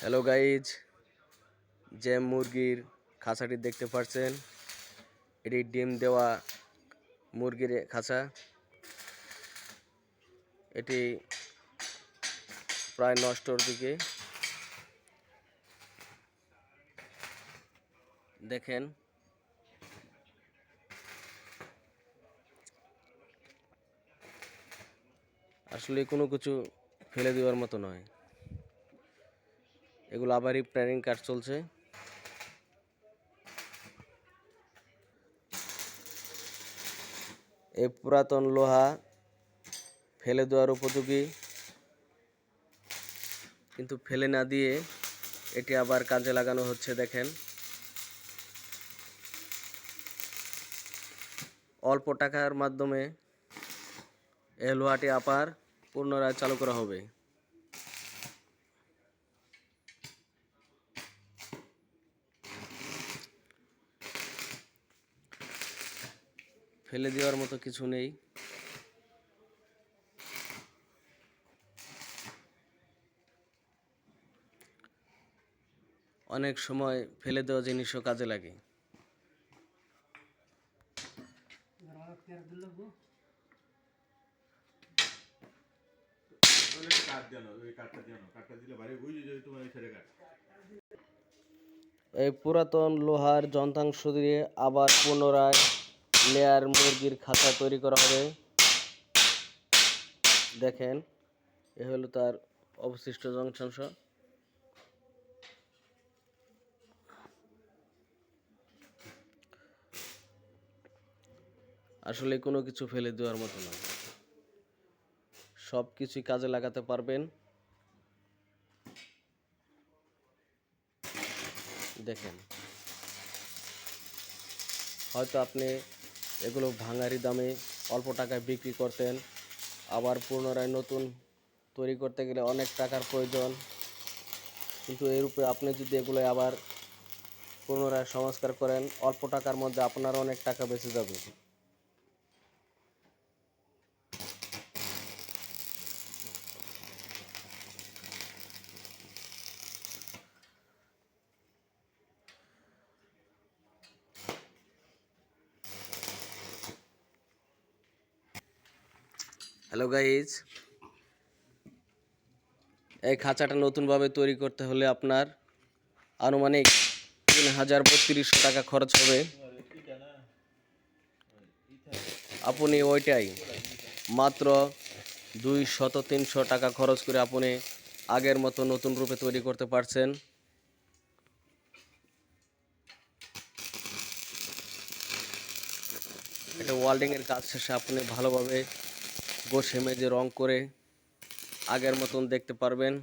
Hello guys যে মুরগির খাঁচাটি দেখতে পাচ্ছেন এটি ডিম দেওয়া মুরগির খাঁচা। এটি প্রায় নষ্টর দিকে। দেখেন। আসলে কোনো কিছু ফেলে দেওয়ার মতো নয়। এগুলো আবারই প্ল্যানিং কাজ চলছে। এই পুরাতন লোহা ফেলে দেওয়ার উপযোগী। কিন্তু ফেলে না দিয়ে এটি আবার কাজে লাগানো হচ্ছে, দেখেন। অল্প টাকার মাধ্যমে এই লোহাটি আবার পুনরায় চালু করা হবে। ফেলে দেওয়ার মতো কিছু নেই। অনেক সময় ফেলে দেওয়া জিনিসও কাজে লাগে। এই পুরাতন লোহার যন্ত্রাংশ দিয়ে আবার পুনরায় লেয়ার মুরগির খাঁচা তৈরি করা হবে। দেখেন, এ হলো তার অবশিষ্ট যন্ত্রাংশ আসলে কোনো কিছু ফেলে দেওয়ার মতো না। সব কিছুই কাজে লাগাতে পারবেন। দেখেন, হয়তো আপনি এগুলো ভাঙারি দামে অল্প টাকায় বিক্রি করতেন। আবার পুনরায় নতুন তৈরি করতে গেলে অনেক টাকার প্রয়োজন। কিন্তু এর উপরে আপনি যদি এগুলো আবার পুনরায় সংস্কার করেন, অল্প টাকার মধ্যে আপনার অনেক টাকা বেঁচে যাবে। হ্যালো গাইজ এই খাঁচাটা নতুনভাবে তৈরি করতে হলে আপনার আনুমানিক তিন হাজার বত্রিশশো টাকা খরচ হবে। আপনি ওইটাই মাত্র দুই শত তিনশো টাকা খরচ করে আপনি আগের মতো নতুন রূপে তৈরি করতে পারছেন। এটা ওয়াল্ডিংয়ের কাজ শেষে আপনি ভালোভাবে গোছে মেজে রং করে আগের মতন দেখতে পারবেন।